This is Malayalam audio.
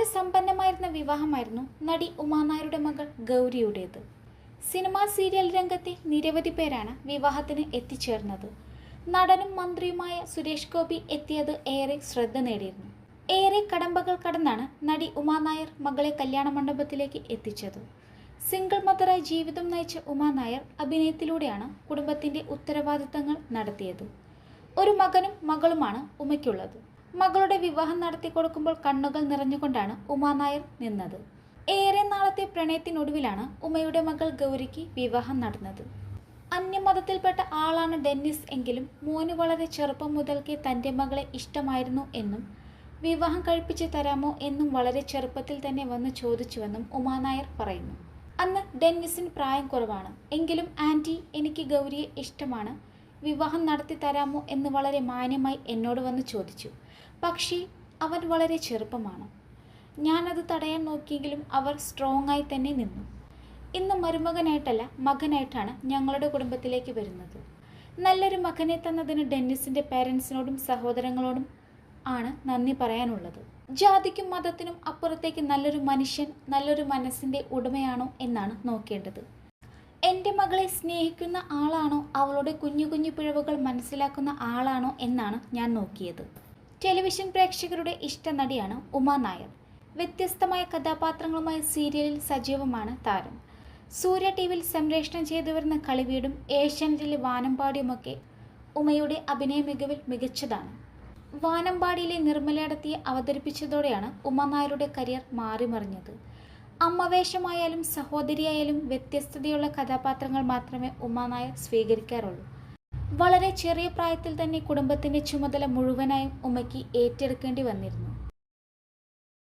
വളരെ സമ്പന്നമായിരുന്ന വിവാഹമായിരുന്നു നടി ഉമാനായരുടെ മകൾ ഗൗരിയുടേത്. സിനിമാ സീരിയൽ രംഗത്തെ നിരവധി പേരാണ് വിവാഹത്തിന് എത്തിച്ചേർന്നത്. നടനും മന്ത്രിയുമായ സുരേഷ് ഗോപി എത്തിയത് ഏറെ ശ്രദ്ധ നേടിയിരുന്നു. ഏറെ കടമ്പകൾ കടന്നാണ് നടി ഉമാനായർ മകളെ കല്യാണ മണ്ഡപത്തിലേക്ക് എത്തിച്ചത്. സിംഗിൾ മദറായി ജീവിതം നയിച്ച ഉമാനായർ അഭിനയത്തിലൂടെയാണ് കുടുംബത്തിന്റെ ഉത്തരവാദിത്തങ്ങൾ നടത്തിയത്. ഒരു മകനും മകളുമാണ് ഉമയ്ക്കുള്ളത്. മകളുടെ വിവാഹം നടത്തി കൊടുക്കുമ്പോൾ കണ്ണുകൾ നിറഞ്ഞുകൊണ്ടാണ് ഉമാനായർ നിന്നത്. ഏറെ നാളത്തെ പ്രണയത്തിനൊടുവിലാണ് ഉമയുടെ മകൾ ഗൗരിക്ക് വിവാഹം നടന്നത്. അന്യമതത്തിൽപ്പെട്ട ആളാണ് ഡെന്നിസ് എങ്കിലും മോന് വളരെ ചെറുപ്പം മുതൽക്കേ തന്റെ മകളെ ഇഷ്ടമായിരുന്നു എന്നും വിവാഹം കഴിപ്പിച്ച് തരാമോ എന്നും വളരെ ചെറുപ്പത്തിൽ തന്നെ വന്ന് ചോദിച്ചുവെന്നും ഉമാനായർ പറയുന്നു. അന്ന് ഡെന്നിസിന് പ്രായം കുറവാണ്. എങ്കിലും ആന്റി എനിക്ക് ഗൗരിയെ ഇഷ്ടമാണ്. വിവാഹം നടത്തി തരാമോ എന്ന് വളരെ മാന്യമായി എന്നോട് വന്ന് ചോദിച്ചു. പക്ഷേ അവൻ വളരെ ചെറുപ്പമാണ്. ഞാനത് തടയാൻ നോക്കിയെങ്കിലും അവർ സ്ട്രോങ് ആയി തന്നെ നിന്നു. ഇന്ന് മരുമകനായിട്ടല്ല മകനായിട്ടാണ് ഞങ്ങളുടെ കുടുംബത്തിലേക്ക് വരുന്നത്. നല്ലൊരു മകനെ തന്നതിന് ഡെന്നിസിന്റെ പേരൻസിനോടും സഹോദരങ്ങളോടും ആണ് നന്ദി പറയാനുള്ളത്. ജാതിക്കും മതത്തിനും അപ്പുറത്തേക്ക് നല്ലൊരു മനുഷ്യൻ നല്ലൊരു മനസ്സിന്റെ ഉടമയാണോ എന്നാണ് നോക്കേണ്ടത്. എന്റെ മകളെ സ്നേഹിക്കുന്ന ആളാണോ? അവളുടെ കുഞ്ഞു കുഞ്ഞു പിഴവുകൾ മനസ്സിലാക്കുന്ന ആളാണോ എന്നാണ് ഞാൻ നോക്കിയത്. ടെലിവിഷൻ പ്രേക്ഷകരുടെ ഇഷ്ട നടിയാണ് ഉമാ നായർ. വ്യത്യസ്തമായ കഥാപാത്രങ്ങളുമായി സീരിയലിൽ സജീവമാണ് താരം. സൂര്യ ടി വിയിൽ സംപ്രേഷണം ചെയ്തു വരുന്ന കളിവീടും ഏഷ്യാനെറ്റിലെ വാനമ്പാടിയുമൊക്കെ ഉമയുടെ അഭിനയ മികവിൽ മികച്ചതാണ്. വാനമ്പാടിയിലെ നിർമ്മലയടത്തിയെ അവതരിപ്പിച്ചതോടെയാണ് ഉമ നായരുടെ കരിയർ മാറിമറിഞ്ഞത്. അമ്മവേഷമായാലും സഹോദരിയായാലും വ്യത്യസ്തതയുള്ള കഥാപാത്രങ്ങൾ മാത്രമേ ഉമ്മാനായർ നായർ സ്വീകരിക്കാറുള്ളൂ. വളരെ ചെറിയ പ്രായത്തിൽ തന്നെ കുടുംബത്തിന്റെ ചുമതല മുഴുവനായും ഉമ്മയ്ക്ക് ഏറ്റെടുക്കേണ്ടി വന്നിരുന്നു.